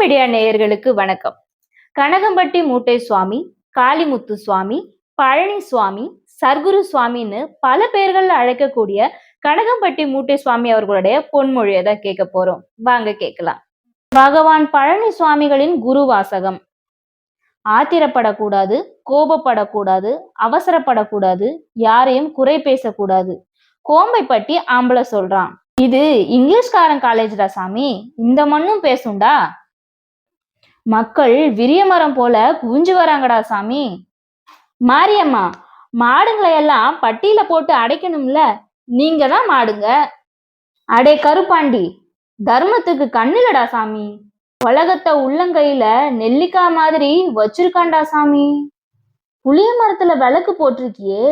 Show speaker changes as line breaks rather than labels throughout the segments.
Media நேயர்களுக்கு வணக்கம். கனகம்பட்டி மூட்டை சுவாமி காளிமுத்து சுவாமி பழனி சுவாமி சர்க்குரு சுவாமின்னு பல பேர்கள்ல அழைக்கக்கூடிய கனகம்பட்டி மூட்டை சுவாமி அவர்களுடைய பொன்மொழியை தான் கேட்க போறோம். வாங்க கேட்கலாம். பகவான் பழனி சுவாமிகளின் குரு வாசகம். ஆத்திரப்படக்கூடாது கோபப்படக்கூடாது அவசரப்படக்கூடாது யாரையும் குறை பேசக்கூடாது. கோம்பை பட்டி ஆம்பளை சொல்றான். இது இங்கிலீஷ்காரன் காலேஜ்டா சாமி? இந்த மண்ணும் பேசுண்டா? மக்கள் விரிய மரம் போல குவிஞ்சு வராங்கடா சாமி. மாரியம்மா மாடுங்களை எல்லாம் பட்டியல போட்டு அடைக்கணும்ல? நீங்க தான் மாடுங்க. அடே கருப்பாண்டி தர்மத்துக்கு கண்ணுலடா சாமி. உலகத்தை உள்ளங்கையில நெல்லிக்காய் மாதிரி வச்சிருக்காண்டா சாமி. புளிய மரத்துல விளக்கு போட்டிருக்கியே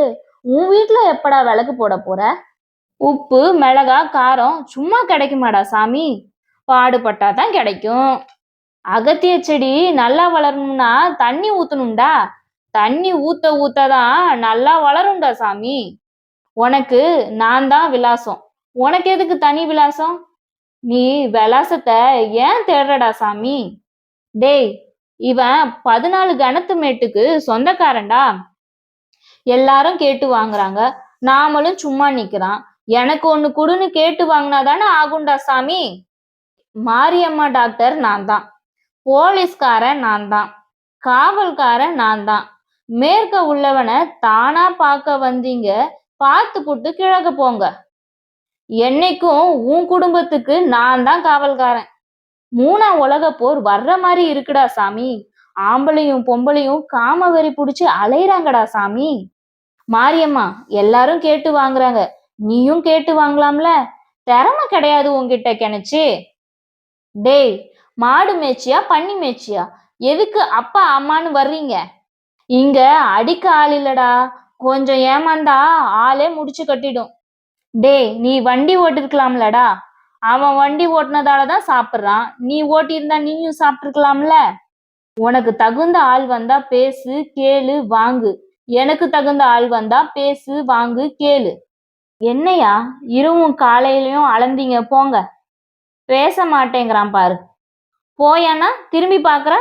உன் வீட்டுல எப்படா விளக்கு போட போற? உப்பு மிளகா காரம் சும்மா கிடைக்குமாடா சாமி. பாடுபட்டா தான் கிடைக்கும். அகத்திய செடி நல்லா வளரணும்னா தண்ணி ஊத்தணும்டா. தண்ணி ஊத்த ஊத்த தான் நல்லா வளரும்டா சாமி. உனக்கு நான் தான் விலாசம். உனக்கு எதுக்கு தனி விலாசம்? நீ விலாசத்தை ஏன் தேடுறடா சாமி? டேய் இவன் பதினாலு கணத்து மேட்டுக்கு சொந்தக்காரன்டா. எல்லாரும் கேட்டு வாங்குறாங்க. நாமளும் சும்மா நிக்கிறான். எனக்கு ஒண்ணு குடுன்னு கேட்டு வாங்கினா தானே ஆகும்டா சாமி. மாரியம்மா டாக்டர் நான் தான். போலீஸ்காரன் நான் தான் காவல்காரன் நான் தான் மேற்க உள்ளவனை தானா பார்க்க வந்தீங்க பார்த்து கூட்டு கிழக்க போங்க. என்னைக்கும் உன் குடும்பத்துக்கு நான் தான் காவல்காரன். மூணாம் உலக போர் வர்ற மாதிரி இருக்குடா சாமி. ஆம்பளையும் பொம்பளையும் காம வெறி பிடிச்சி அலையிறாங்கடா சாமி. மாரியம்மா எல்லாரும் கேட்டு வாங்குறாங்க. நீயும் கேட்டு வாங்கலாம்ல? திறமை கிடையாது உன்கிட்ட கிணச்சு. டேய் மாடு மேய்ச்சியா பன்னி மேய்ச்சியா? எதுக்கு அப்பா அம்மான்னு வர்றீங்க? இங்க அடிக்க ஆள் இல்லடா. கொஞ்சம் ஏமாந்தா ஆளே முடிச்சு கட்டிடும். டேய் நீ வண்டி ஓட்டிருக்கலாம்லடா. அவன் வண்டி ஓட்டினதால தான் சாப்பிட்றான். நீ ஓட்டியிருந்தா நீயும் சாப்பிட்ருக்கலாம்ல உனக்கு தகுந்த ஆள் வந்தா பேசு கேளு வாங்கு. எனக்கு தகுந்த ஆள் வந்தா பேசு வாங்கு கேளு. என்னையா இரவும் காலையிலயும் அளந்தீங்க போங்க. பேச மாட்டேங்கிறான் பாரு. போயானா திரும்பி பார்க்குற?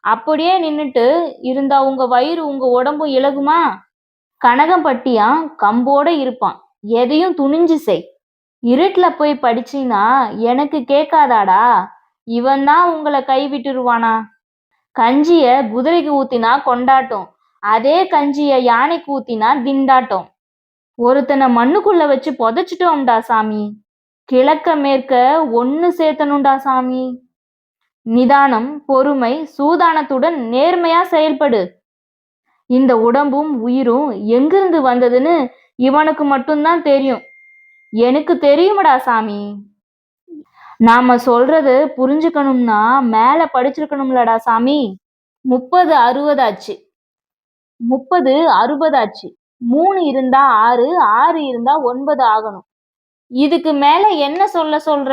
அப்படியே நின்றுட்டு இருந்தா உங்க வயிறு உங்க உடம்பு இலகுமா? கனகம்பட்டியான் கம்போட இருப்பான். எதையும் துணிஞ்சு செய். இருட்டில் போய் படிச்சினா எனக்கு கேட்காதாடா. இவன் தான் உங்களை கைவிட்டுருவானா? கஞ்சிய குதிரைக்கு ஊத்தினா கொண்டாட்டம். அதே கஞ்சிய யானைக்கு ஊத்தினா திண்டாட்டம். ஒருத்தனை மண்ணுக்குள்ள வச்சு புதைச்சிட்டோம்டா சாமி. கிழக்க மேற்க ஒன்று சேர்த்தணும்டா சாமி. நிதானம் பொறுமை சூதானத்துடன் நேர்மையா செயல்படு. இந்த உடம்பும் உயிரும் எங்கிருந்து வந்ததுன்னு இவனுக்கு மட்டும்தான் தெரியும். எனக்கு தெரியுமடா சாமி. நாம சொல்றது புரிஞ்சுக்கணும்னா மேல படிச்சிருக்கணும்லடா சாமி. முப்பது அறுபதாச்சு முப்பது அறுபதாச்சு மூணு இருந்தா ஆறு ஆறு இருந்தா ஒன்பது ஆகணும். இதுக்கு மேல என்ன சொல்ல சொல்ற?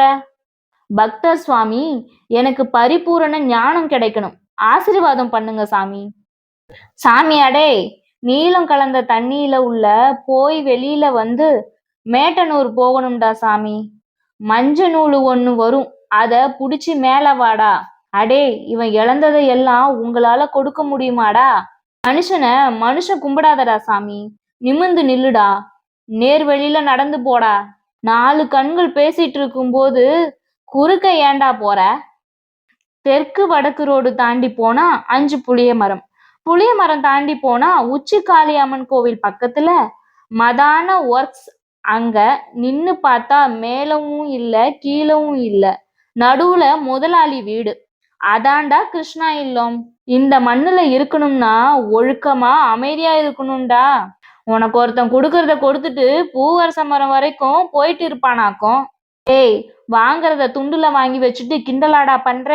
பக்தர் சுவாமி எனக்கு பரிபூரண ஞானம் கிடைக்கணும். ஆசீர்வாதம் பண்ணுங்க சாமி. சாமி அடே நீளம் கலந்த தண்ணியில உள்ள போய் வெளியில வந்து மேட்டனூர் போகணும்டா சாமி. மஞ்ச நூலு ஒண்ணு வரும். அத புடிச்சு மேல வாடா. அடே இவன் இழந்ததை எல்லாம் உங்களால கொடுக்க முடியுமாடா? மனுஷனை மனுஷன் கும்பிடாதடா சாமி. நிமிந்து நில்லுடா. நேர் வழியில நடந்து போடா. நாலு கண்கள் பேசிட்டு இருக்கும்போது குறுக்க ஏண்டா போற? தெற்கு வடக்கு ரோடு தாண்டி போனா அஞ்சு புளிய மரம். புளிய மரம் தாண்டி போனா உச்சி காளியம்மன் கோவில் பக்கத்துல மதான ஒர்க்ஸ் அங்க நின்னு பார்த்தா மேலவும் இல்ல கீழவும் இல்ல. நடுவுல முதலாளி வீடு. அதான்டா கிருஷ்ணா இல்லம். இந்த மண்ணுல இருக்கணும்னா ஒழுக்கமா அமைதியா இருக்கணும்டா. உனக்கு ஒருத்தன் கொடுக்கறத கொடுத்துட்டு பூவரச மரம் வரைக்கும் போயிட்டு இருப்பானாக்கும். ஏய் வாங்குறத துண்டுல வாங்கி வச்சுட்டு கிண்டலாடா பண்ற?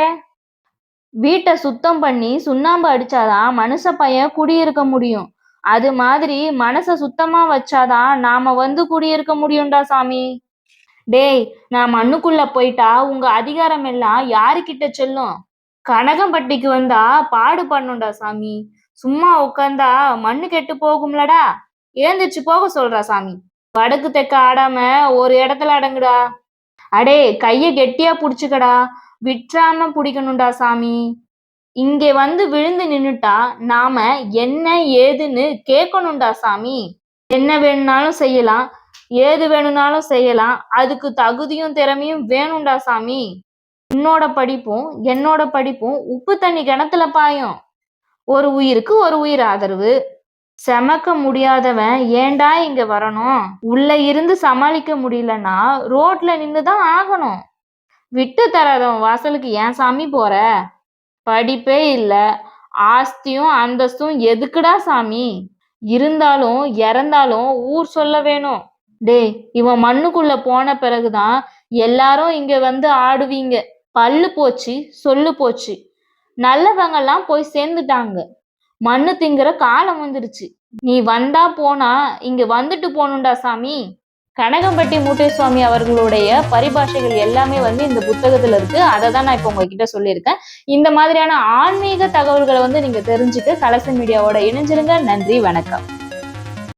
வீட்டை சுத்தம் பண்ணி சுண்ணாம்பு அடிச்சாதான் மனுஷ பையன் குடியிருக்க முடியும். அது மாதிரி மனச சுத்தமா வச்சாதான் நாம வந்து குடியிருக்க முடியும்டா சாமி. டேய் நான் மண்ணுக்குள்ள போயிட்டா உங்க அதிகாரம் எல்லாம் யாருக்கிட்ட செல்லும்? கனகம்பட்டிக்கு வந்தா பாடு பண்ணும்டா சாமி. சும்மா உட்காந்தா மண்ணு கெட்டு போகும்லடா. ஏந்திரிச்சு போக சொல்றா சாமி. வடக்கு தெக்க ஆடாம ஒரு இடத்துல அடங்குடா. அடே கைய கெட்டியா புடிச்சுக்கடா. விற்றாம பிடிக்கணும்டா சாமி. இங்கே வந்து விழுந்து நின்னுட்டா நாம என்ன ஏதுன்னு கேட்கணும்டா சாமி. என்ன வேணும்னாலும் செய்யலாம். ஏது வேணும்னாலும் செய்யலாம். அதுக்கு தகுதியும் திறமையும் வேணும்டா சாமி. உன்னோட படிப்பும் என்னோட படிப்பும் உப்பு தண்ணி கிணத்துல பாயும். ஒரு உயிருக்கு ஒரு உயிர் ஆதரவு. செமக்க முடியாதவன் ஏன்டா இங்க வரணும்? உள்ள இருந்து சமாளிக்க முடியலன்னா ரோட்ல நின்றுதான் ஆகணும். விட்டு தராதவன் வாசலுக்கு ஏன் சாமி போற? படிப்பே இல்ல. ஆஸ்தியும் அந்தஸ்தும் எதுக்குடா சாமி? இருந்தாலும் இறந்தாலும் ஊர் சொல்ல வேணும். டேய் இவன் மண்ணுக்குள்ள போன பிறகுதான் எல்லாரும் இங்க வந்து ஆடுவீங்க. பல்லு போச்சு சொல்லு போச்சு. நல்லவங்கெல்லாம் போய் சேர்ந்துட்டாங்க. மண்ணு திங்கிற காலம் வந்துருச்சு. நீ வந்தா போனா இங்க வந்துட்டு போகணும்டா சாமி. கனகம்பட்டி மூட்டைசுவாமி அவர்களுடைய பரிபாஷைகள் எல்லாமே வந்து இந்த புத்தகத்துல இருக்கு. அதை தான் நான் இப்போ உங்ககிட்ட சொல்லியிருக்கேன். இந்த மாதிரியான ஆன்மீக தகவல்களை வந்து நீங்க தெரிஞ்சுக்க கலச மீடியாவோட இணைஞ்சிருங்க. நன்றி வணக்கம்.